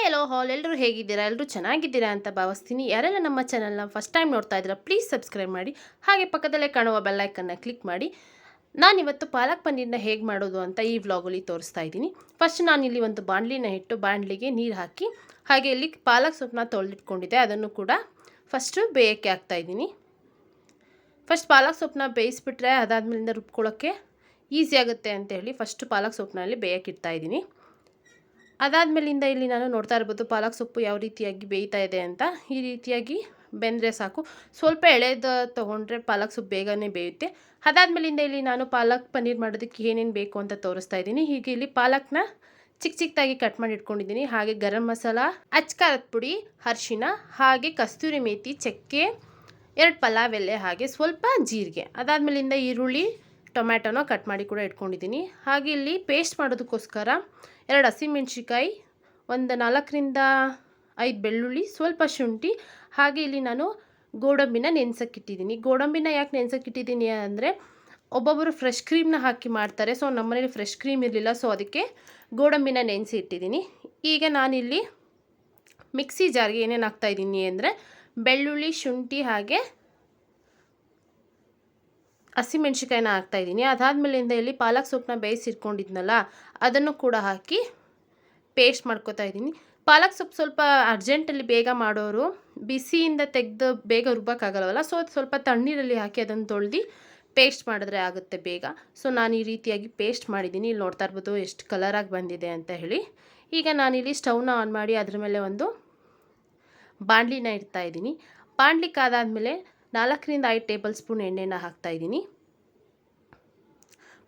Hi hello ಹಾಲ್ ಎಲ್ಲರೂ ಹೇಗಿದ್ದೀರಾ? ಎಲ್ಲರೂ ಚೆನ್ನಾಗಿದ್ದೀರಾ ಅಂತ ಭಾವಿಸ್ತೀನಿ. ಯಾರೆಲ್ಲ ನಮ್ಮ ಚಾನಲ್ನ ಫಸ್ಟ್ ಟೈಮ್ ನೋಡ್ತಾ ಇದ್ದೀರಾ ಪ್ಲೀಸ್ ಸಬ್ಸ್ಕ್ರೈಬ್ ಮಾಡಿ. ಹಾಗೆ ಪಕ್ಕದಲ್ಲೇ ಕಾಣುವ ಬೆಲ್ಲೈಕನ್ನ ಕ್ಲಿಕ್ ಮಾಡಿ. ನಾನಿವತ್ತು ಪಾಲಕ್ ಪನ್ನೀರನ್ನ ಹೇಗೆ ಮಾಡೋದು ಅಂತ ಈ ವ್ಲಾಗಲ್ಲಿ ತೋರಿಸ್ತಾ ಇದ್ದೀನಿ. ಫಸ್ಟ್ ನಾನು ಇಲ್ಲಿ ಒಂದು ಬಾಣಲಿನ ಇಟ್ಟು ಬಾಣಲಿಗೆ ನೀರು ಹಾಕಿ, ಹಾಗೆ ಇಲ್ಲಿ ಪಾಲಕ್ ಸೊಪ್ಪನ್ನ ತೊಳೆದಿಟ್ಕೊಂಡಿದ್ದೆ. ಅದನ್ನು ಕೂಡ ಫಸ್ಟು ಬೇಯಕ್ಕೆ ಹಾಕ್ತಾಯಿದ್ದೀನಿ ಫಸ್ಟ್ ಪಾಲಕ್ ಸೊಪ್ಪನ್ನ ಬೇಯಿಸ್ಬಿಟ್ರೆ ಅದಾದ್ಮೇಲಿಂದ ರುಬ್ಕೊಳ್ಳೋಕ್ಕೆ ಈಸಿ ಆಗುತ್ತೆ ಅಂತ ಹೇಳಿ ಫಸ್ಟ್ ಪಾಲಕ್ ಸೊಪ್ಪನಲ್ಲಿ ಬೇಯಕ್ಕೆ ಇಡ್ತಾ ಇದ್ದೀನಿ. ಅದಾದಮೇಲಿಂದ ಇಲ್ಲಿ ನಾನು ನೋಡ್ತಾ ಇರ್ಬೋದು ಪಾಲಕ್ ಸೊಪ್ಪು ಯಾವ ರೀತಿಯಾಗಿ ಬೇಯ್ತಾ ಇದೆ ಅಂತ. ಈ ರೀತಿಯಾಗಿ ಬೆಂದರೆ ಸಾಕು. ಸ್ವಲ್ಪ ಎಳೆದು ತೊಗೊಂಡ್ರೆ ಪಾಲಕ್ ಸೊಪ್ಪು ಬೇಗನೆ ಬೇಯುತ್ತೆ. ಅದಾದಮೇಲಿಂದ ಇಲ್ಲಿ ನಾನು ಪಾಲಕ್ ಪನ್ನೀರ್ ಮಾಡೋದಕ್ಕೆ ಏನೇನು ಬೇಕು ಅಂತ ತೋರಿಸ್ತಾ ಇದ್ದೀನಿ. ಹೀಗೆ ಇಲ್ಲಿ ಪಾಲಕ್ನ ಚಿಕ್ಕ ಚಿಕ್ಕದಾಗಿ ಕಟ್ ಮಾಡಿ ಇಟ್ಕೊಂಡಿದ್ದೀನಿ. ಹಾಗೆ ಗರಂ ಮಸಾಲ ಅಚ್ಕಾರದ ಪುಡಿ, ಅರಿಶಿನ, ಹಾಗೆ ಕಸ್ತೂರಿ ಮೇಥಿ ಚಕ್ಕೆ, ಎರಡು ಪಲಾವ್ ಎಲೆ, ಹಾಗೆ ಸ್ವಲ್ಪ ಜೀರಿಗೆ. ಅದಾದಮೇಲಿಂದ ಈರುಳ್ಳಿ, ಟೊಮ್ಯಾಟೊನ ಕಟ್ ಮಾಡಿ ಕೂಡ ಇಟ್ಕೊಂಡಿದ್ದೀನಿ. ಹಾಗೆ ಇಲ್ಲಿ ಪೇಸ್ಟ್ ಮಾಡೋದಕ್ಕೋಸ್ಕರ ಎರಡು ಹಸಿಮೆಣ್ಸಿಕಾಯಿ ಒಂದು ನಾಲ್ಕರಿಂದ ಐದು ಬೆಳ್ಳುಳ್ಳಿ, ಸ್ವಲ್ಪ ಶುಂಠಿ. ಹಾಗೆ ಇಲ್ಲಿ ನಾನು ಗೋಡಂಬಿನ ನೆನ್ಸೋಕ್ಕಿಟ್ಟಿದ್ದೀನಿ. ಗೋಡಂಬಿನ ಯಾಕೆ ನೆನ್ಸೋಕ್ಕಿಟ್ಟಿದ್ದೀನಿ ಅಂದರೆ ಒಬ್ಬೊಬ್ಬರು ಫ್ರೆಶ್ ಕ್ರೀಮ್ನ ಹಾಕಿ ಮಾಡ್ತಾರೆ. ಸೊ ನಮ್ಮನೇಲಿ ಫ್ರೆಶ್ ಕ್ರೀಮ್ ಇರಲಿಲ್ಲ. ಸೊ ಅದಕ್ಕೆ ಗೋಡಂಬಿನ ನೆನೆಸಿ ಇಟ್ಟಿದ್ದೀನಿ. ಈಗ ನಾನಿಲ್ಲಿ ಮಿಕ್ಸಿ ಜಾರ್ಗೆ ಏನೇನು ಹಾಕ್ತಾಯಿದ್ದೀನಿ ಅಂದರೆ ಬೆಳ್ಳುಳ್ಳಿ, ಶುಂಠಿ ಹಾಗೆ ಹಸಿಮೆಣ್ಸಿಕಾಯಿನ ಹಾಕ್ತಾಯಿದ್ದೀನಿ ಅದಾದಮೇಲಿಂದ ಇಲ್ಲಿ ಪಾಲಕ್ ಸೊಪ್ಪನ್ನ ಬೇಯಿಸಿಟ್ಕೊಂಡಿದ್ನಲ್ಲ, ಅದನ್ನು ಕೂಡ ಹಾಕಿ ಪೇಸ್ಟ್ ಮಾಡ್ಕೋತಾ ಇದ್ದೀನಿ. ಪಾಲಕ್ ಸೊಪ್ಪು ಸ್ವಲ್ಪ ಅರ್ಜೆಂಟಲ್ಲಿ ಬೇಗ ಮಾಡೋರು, ಬಿಸಿಯಿಂದ ತೆಗೆದು ಬೇಗ ರುಬ್ಬೋಕ್ಕಾಗಲ್ಲವಲ್ಲ ಸೊ ಅದು ಸ್ವಲ್ಪ ತಣ್ಣೀರಲ್ಲಿ ಹಾಕಿ ಅದನ್ನು ತೊಳ್ದು ಪೇಸ್ಟ್ ಮಾಡಿದ್ರೆ ಆಗುತ್ತೆ ಬೇಗ. ಸೊ ನಾನು ಈ ರೀತಿಯಾಗಿ ಪೇಸ್ಟ್ ಮಾಡಿದ್ದೀನಿ. ಇಲ್ಲಿ ನೋಡ್ತಾ ಇರ್ಬೋದು ಎಷ್ಟು ಕಲರಾಗಿ ಬಂದಿದೆ ಅಂತ ಹೇಳಿ. ಈಗ ನಾನಿಲ್ಲಿ ಸ್ಟವ್ನ ಆನ್ ಮಾಡಿ ಅದ್ರ ಮೇಲೆ ಒಂದು ಬಾಣಲಿನ ಇಡ್ತಾ ಇದ್ದೀನಿ. ಬಾಣಲಿ ನಾಲ್ಕರಿಂದ ಐದು ಟೇಬಲ್ ಸ್ಪೂನ್ ಎಣ್ಣೆನ ಹಾಕ್ತಾಯಿದ್ದೀನಿ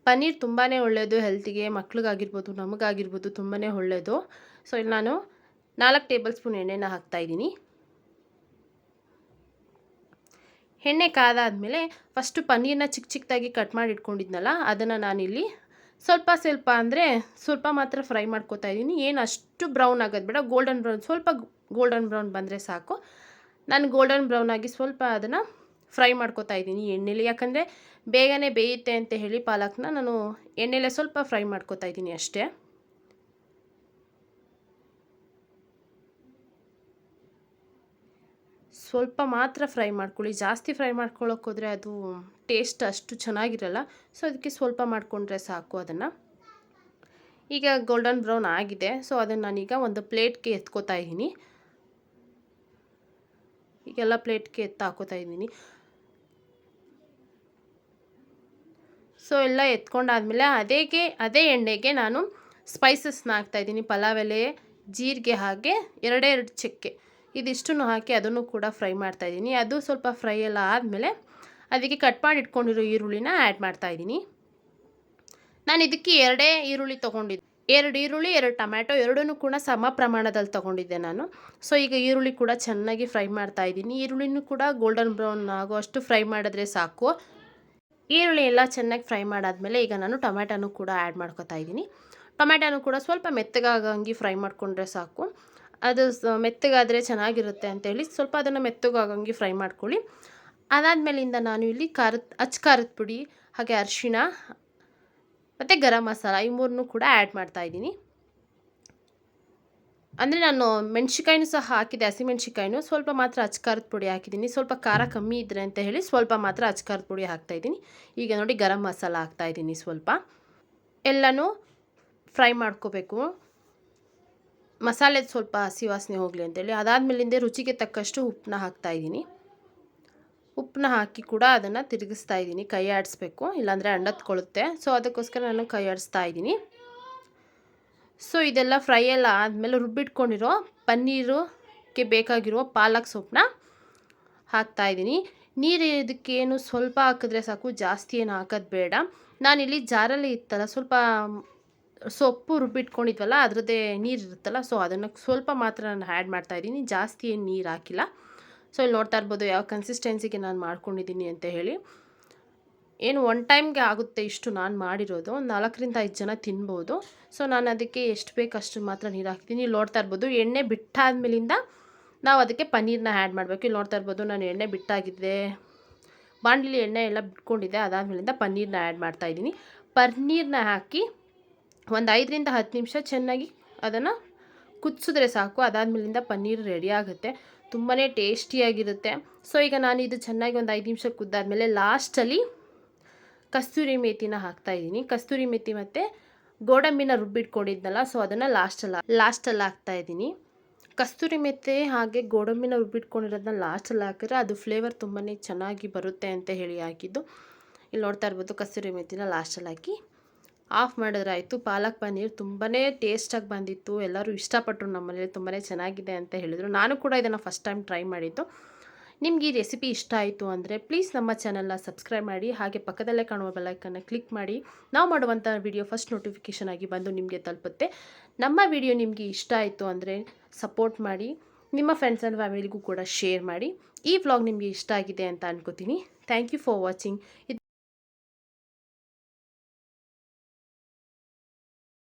ಪನ್ನೀರ್ ತುಂಬಾ ಒಳ್ಳೆಯದು, ಹೆಲ್ತಿಗೆ, ಮಕ್ಳಿಗಾಗಿರ್ಬೋದು, ನಮಗಾಗಿರ್ಬೋದು ತುಂಬಾ ಒಳ್ಳೆಯದು. ಸೊ ಇಲ್ಲಿ ನಾನು ನಾಲ್ಕು ಟೇಬಲ್ ಸ್ಪೂನ್ ಎಣ್ಣೆನ ಹಾಕ್ತಾಯಿದ್ದೀನಿ ಎಣ್ಣೆ ಕಾದಾದಮೇಲೆ ಫಸ್ಟು ಪನ್ನೀರನ್ನ ಚಿಕ್ಕ ಚಿಕ್ಕದಾಗಿ ಕಟ್ ಮಾಡಿ ಇಟ್ಕೊಂಡಿದ್ನಲ್ಲ, ಅದನ್ನು ನಾನಿಲ್ಲಿ ಸ್ವಲ್ಪ ಸ್ವಲ್ಪ ಅಂದರೆ ಸ್ವಲ್ಪ ಮಾತ್ರ ಫ್ರೈ ಮಾಡ್ಕೋತಾ ಇದ್ದೀನಿ. ಏನು ಅಷ್ಟು ಬ್ರೌನ್ ಆಗೋದು ಬೇಡ, ಗೋಲ್ಡನ್ ಬ್ರೌನ್, ಸ್ವಲ್ಪ ಗೋಲ್ಡನ್ ಬ್ರೌನ್ ಬಂದರೆ ಸಾಕು. ನಾನು ಗೋಲ್ಡನ್ ಬ್ರೌನ್ ಆಗಿ ಸ್ವಲ್ಪ ಅದನ್ನು ಫ್ರೈ ಮಾಡ್ಕೋತಾ ಇದ್ದೀನಿ ಎಣ್ಣೆಲಿ. ಯಾಕಂದರೆ ಬೇಗನೆ ಬೇಯುತ್ತೆ ಅಂತ ಹೇಳಿ ಪಾಲಕ್ನ ನಾನು ಎಣ್ಣೆಲೆ ಸ್ವಲ್ಪ ಫ್ರೈ ಮಾಡ್ಕೋತಾ ಇದ್ದೀನಿ ಅಷ್ಟೇ. ಸ್ವಲ್ಪ ಮಾತ್ರ ಫ್ರೈ ಮಾಡ್ಕೊಳ್ಳಿ. ಜಾಸ್ತಿ ಫ್ರೈ ಮಾಡ್ಕೊಳ್ಳೋಕೆ ಹೋದರೆ ಅದು ಟೇಸ್ಟ್ ಅಷ್ಟು ಚೆನ್ನಾಗಿರಲ್ಲ. ಸೊ, ಅದಕ್ಕೆ ಸ್ವಲ್ಪ ಮಾಡಿಕೊಂಡ್ರೆ ಸಾಕು ಅದನ್ನು. ಈಗ ಗೋಲ್ಡನ್ ಬ್ರೌನ್ ಆಗಿದೆ. ಸೊ, ಅದನ್ನು ನಾನೀಗ ಒಂದು ಪ್ಲೇಟ್ಗೆ ಎತ್ಕೋತಾ ಇದ್ದೀನಿ. ಈಗೆಲ್ಲ ಪ್ಲೇಟ್ಗೆ ಎತ್ತು ಹಾಕೋತಾ ಇದ್ದೀನಿ. ಸೊ ಎಲ್ಲ ಎತ್ಕೊಂಡಾದಮೇಲೆ ಅದೇಗೆ, ಅದೇ ಎಣ್ಣೆಗೆ ನಾನು ಸ್ಪೈಸಸ್ನ ಹಾಕ್ತಾಯಿದ್ದೀನಿ ಪಲಾವ್ ಎಲೆ, ಜೀರಿಗೆ ಹಾಗೆ ಎರಡೇ ಎರಡು ಚಕ್ಕೆ. ಇದಿಷ್ಟನ್ನು ಹಾಕಿ ಅದನ್ನು ಕೂಡ ಫ್ರೈ ಮಾಡ್ತಾಯಿದ್ದೀನಿ ಅದು ಸ್ವಲ್ಪ ಫ್ರೈ ಎಲ್ಲ ಆದಮೇಲೆ ಅದಕ್ಕೆ ಕಟ್ ಮಾಡಿ ಇಟ್ಕೊಂಡಿರೋ ಈರುಳ್ಳಿನ ಆ್ಯಡ್ ಮಾಡ್ತಾಯಿದ್ದೀನಿ ನಾನು ಇದಕ್ಕೆ ಎರಡೇ ಈರುಳ್ಳಿ ತೊಗೊಂಡಿದ್ದೆ ಎರಡು ಈರುಳ್ಳಿ, ಎರಡು ಟೊಮ್ಯಾಟೊ ಎರಡೂ ಕೂಡ ಸಮ ಪ್ರಮಾಣದಲ್ಲಿ ತೊಗೊಂಡಿದ್ದೆ ನಾನು. ಸೊ ಈಗ ಈರುಳ್ಳಿ ಕೂಡ ಚೆನ್ನಾಗಿ ಫ್ರೈ ಮಾಡ್ತಾ ಇದ್ದೀನಿ. ಈರುಳ್ಳಿನೂ ಕೂಡ ಗೋಲ್ಡನ್ ಬ್ರೌನ್ ಆಗೋ ಅಷ್ಟು ಫ್ರೈ ಮಾಡಿದ್ರೆ ಸಾಕು. ಈರುಳ್ಳಿ ಎಲ್ಲ ಚೆನ್ನಾಗಿ ಫ್ರೈ ಮಾಡಾದಮೇಲೆ ಈಗ ನಾನು ಟೊಮ್ಯಾಟೊನೂ ಕೂಡ ಆ್ಯಡ್ ಮಾಡ್ಕೊತಾ ಇದ್ದೀನಿ. ಟೊಮ್ಯಾಟೊನೂ ಕೂಡ ಸ್ವಲ್ಪ ಮೆತ್ತಗಾಗಂಗೆ ಫ್ರೈ ಮಾಡಿಕೊಂಡ್ರೆ ಸಾಕು. ಅದು ಮೆತ್ತಗಾದರೆ ಚೆನ್ನಾಗಿರುತ್ತೆ ಅಂತೇಳಿ ಸ್ವಲ್ಪ ಅದನ್ನು ಮೆತ್ತಗಾಗಂಗೆ ಫ್ರೈ ಮಾಡ್ಕೊಳ್ಳಿ. ಅದಾದಮೇಲಿಂದ ನಾನು ಇಲ್ಲಿ ಖಾರದ, ಅಚ್ಚ ಖಾರದ ಪುಡಿ, ಹಾಗೆ ಅರಿಶಿಣ ಮತ್ತು ಗರಂ ಮಸಾಲ ಈ ಮೂರನ್ನೂ ಕೂಡ ಆ್ಯಡ್ ಮಾಡ್ತಾಯಿದ್ದೀನಿ ಅಂದರೆ ನಾನು ಮೆಣ್ಸಿಕಾಯಿನೂ ಸಹ ಹಾಕಿದೆ ಹಸಿಮೆಣ್ಸಿಕಾಯಿನೂ ಸ್ವಲ್ಪ ಮಾತ್ರ ಅಚ್ಕಾರದ ಪುಡಿ ಹಾಕಿದ್ದೀನಿ. ಸ್ವಲ್ಪ ಖಾರ ಕಮ್ಮಿ ಇದ್ದರೆ ಅಂತ ಹೇಳಿ ಸ್ವಲ್ಪ ಮಾತ್ರ ಅಚ್ಕಾರದ ಪುಡಿ ಹಾಕ್ತಾಯಿದ್ದೀನಿ ಈಗ ನೋಡಿ ಗರಂ ಮಸಾಲ ಹಾಕ್ತಾಯಿದ್ದೀನಿ ಸ್ವಲ್ಪ. ಎಲ್ಲನೂ ಫ್ರೈ ಮಾಡ್ಕೋಬೇಕು. ಮಸಾಲೆದು ಸ್ವಲ್ಪ ಹಸಿ ವಾಸನೆ ಹೋಗಲಿ ಅಂತೇಳಿ ಅದಾದಮೇಲಿಂದ ರುಚಿಗೆ ತಕ್ಕಷ್ಟು ಉಪ್ಪನ್ನ ಹಾಕ್ತಾಯಿದ್ದೀನಿ ಉಪ್ಪನ್ನ ಹಾಕಿ ಕೂಡ ಅದನ್ನು ತಿರುಗಿಸ್ತಾ ಇದ್ದೀನಿ. ಕೈ ಆಡಿಸ್ಬೇಕು, ಇಲ್ಲಾಂದರೆ ಅಂಡತ್ಕೊಳ್ಳುತ್ತೆ ಸೊ ಅದಕ್ಕೋಸ್ಕರ ನಾನು ಕೈ ಆಡಿಸ್ತಾ ಇದ್ದೀನಿ. ಸೊ ಇದೆಲ್ಲ ಫ್ರೈ ಎಲ್ಲ ಆದಮೇಲೆ ರುಬ್ಬಿಟ್ಕೊಂಡಿರೋ ಪನ್ನೀರುಗೆ ಬೇಕಾಗಿರೋ ಪಾಲಕ್ ಸೊಪ್ಪನ್ನ ಹಾಕ್ತಾಯಿದ್ದೀನಿ ನೀರು ಇದಕ್ಕೇನು ಸ್ವಲ್ಪ ಹಾಕಿದ್ರೆ ಸಾಕು, ಜಾಸ್ತಿ ಏನು ಹಾಕೋದು ಬೇಡ. ನಾನಿಲ್ಲಿ ಜಾರಲ್ಲಿ ಇತ್ತಲ್ಲ, ಸ್ವಲ್ಪ ಸೊಪ್ಪು ರುಬ್ಬಿಟ್ಕೊಂಡಿದ್ವಲ್ಲ, ಅದರದ್ದೇ ನೀರು ಇರುತ್ತಲ್ಲ ಸೊ ಅದನ್ನು ಸ್ವಲ್ಪ ಮಾತ್ರ ನಾನು ಆ್ಯಡ್ ಮಾಡ್ತಾಯಿದ್ದೀನಿ ಜಾಸ್ತಿ ಏನು ನೀರು ಹಾಕಿಲ್ಲ. ಸೊ ಇಲ್ಲಿ ನೋಡ್ತಾ ಇರ್ಬೋದು ಯಾವ ಕನ್ಸಿಸ್ಟೆನ್ಸಿಗೆ ನಾನು ಮಾಡ್ಕೊಂಡಿದ್ದೀನಿ ಅಂತ ಹೇಳಿ. ಏನು ಒನ್ ಟೈಮ್ಗೆ ಆಗುತ್ತೆ ಇಷ್ಟು ನಾನು ಮಾಡಿರೋದು, ಒಂದು ನಾಲ್ಕರಿಂದ ಐದು ಜನ ತಿನ್ಬೋದು. ಸೊ ನಾನು ಅದಕ್ಕೆ ಎಷ್ಟು ಬೇಕು ಅಷ್ಟು ಮಾತ್ರ ನೀರು ಹಾಕ್ತೀನಿ. ಇಲ್ಲಿ ನೋಡ್ತಾ ಇರ್ಬೋದು ಎಣ್ಣೆ ಬಿಟ್ಟಾದ್ಮೇಲಿಂದ ನಾವು ಅದಕ್ಕೆ ಪನ್ನೀರನ್ನ ಆ್ಯಡ್ ಮಾಡಬೇಕು. ಇಲ್ಲಿ ನೋಡ್ತಾ ಇರ್ಬೋದು ನಾನು ಎಣ್ಣೆ ಬಿಟ್ಟಾಗಿದ್ದೆ. ಬಾಣಲಿ ಎಣ್ಣೆ ಎಲ್ಲ ಬಿಟ್ಕೊಂಡಿದ್ದೆ, ಅದಾದಮೇಲಿಂದ ಪನ್ನೀರನ್ನ ಆ್ಯಡ್ ಮಾಡ್ತಾಯಿದ್ದೀನಿ ಪನ್ನೀರನ್ನ ಹಾಕಿ ಒಂದು ಐದರಿಂದ ಹತ್ತು ನಿಮಿಷ ಚೆನ್ನಾಗಿ ಅದನ್ನು ಕುದಿಸಿದ್ರೆ ಸಾಕು, ಅದಾದ್ಮೇಲಿಂದ ಪನ್ನೀರ್ ರೆಡಿ ಆಗುತ್ತೆ. ತುಂಬಾ ಟೇಸ್ಟಿಯಾಗಿರುತ್ತೆ. ಸೊ ಈಗ ನಾನು ಇದು ಚೆನ್ನಾಗಿ ಒಂದು ಐದು ನಿಮಿಷ ಕುದ್ದಾದ್ಮೇಲೆ ಲಾಸ್ಟಲ್ಲಿ ಕಸ್ತೂರಿ ಮೇಥಿನ ಹಾಕ್ತಾ ಇದ್ದೀನಿ. ಕಸ್ತೂರಿ ಮೇಥಿ ಮತ್ತು ಗೋಡಂಬಿನ ರುಬ್ಬಿಟ್ಕೊಂಡಿದ್ನಲ್ಲ ಸೊ ಅದನ್ನು ಲಾಸ್ಟಲ್ಲಿ ಲಾಸ್ಟಲ್ಲಿ ಹಾಕ್ತಾ ಇದ್ದೀನಿ. ಕಸ್ತೂರಿ ಮೆತ್ತೆ ಹಾಗೆ ಗೋಡಂಬಿನ ರುಬ್ಬಿಟ್ಕೊಂಡಿರೋದನ್ನ ಲಾಸ್ಟಲ್ಲಿ ಹಾಕಿದ್ರೆ ಅದು ಫ್ಲೇವರ್ ತುಂಬಾ ಚೆನ್ನಾಗಿ ಬರುತ್ತೆ ಅಂತ ಹೇಳಿ ಹಾಕಿದ್ದು. ಇಲ್ಲಿ ನೋಡ್ತಾ ಇರ್ಬೋದು ಕಸ್ತೂರಿ ಮೆತ್ತಿನ ಲಾಸ್ಟಲ್ಲಿ ಹಾಕಿ. ಆಫ್ ಮಾಡಿದ್ರಾಯಿತು, ಪಾಲಕ್ ಪನ್ನೀರ್ ತುಂಬಾ ಟೇಸ್ಟಾಗಿ ಬಂದಿತ್ತು. ಎಲ್ಲರೂ ಇಷ್ಟಪಟ್ಟರು ನಮ್ಮನೇಲಿ ತುಂಬಾ ಚೆನ್ನಾಗಿದೆ ಅಂತ ಹೇಳಿದರು. ನಾನು ಕೂಡ ಇದನ್ನು ಫಸ್ಟ್ ಟೈಮ್ ಟ್ರೈ ಮಾಡಿದ್ದು. ನಿಮ್ಗೆ ಈ ರೆಸಿಪಿ ಇಷ್ಟ ಆಯಿತು ಅಂದರೆ ಪ್ಲೀಸ್ ನಮ್ಮ ಚಾನಲ್ನ ಸಬ್ಸ್ಕ್ರೈಬ್ ಮಾಡಿ, ಹಾಗೆ ಪಕ್ಕದಲ್ಲೇ ಕಾಣುವ ಬೆಲ್ಲೈಕನ್ನು ಕ್ಲಿಕ್ ಮಾಡಿ. ನಾವು ಮಾಡುವಂಥ ವಿಡಿಯೋ ಫಸ್ಟ್ ನೋಟಿಫಿಕೇಷನ್ ಆಗಿ ಬಂದು ನಿಮಗೆ ತಲುಪುತ್ತೆ. ನಮ್ಮ ವಿಡಿಯೋ ನಿಮಗೆ ಇಷ್ಟ ಆಯಿತು ಅಂದರೆ ಸಪೋರ್ಟ್ ಮಾಡಿ, ನಿಮ್ಮ ಫ್ರೆಂಡ್ಸ್ ಆ್ಯಂಡ್ ಫ್ಯಾಮಿಲಿಗೂ ಕೂಡ ಶೇರ್ ಮಾಡಿ. ಈ ವ್ಲಾಗ್ ನಿಮಗೆ ಇಷ್ಟ ಆಗಿದೆ ಅಂತ ಅನ್ಕೋತೀನಿ. Thank you for watching.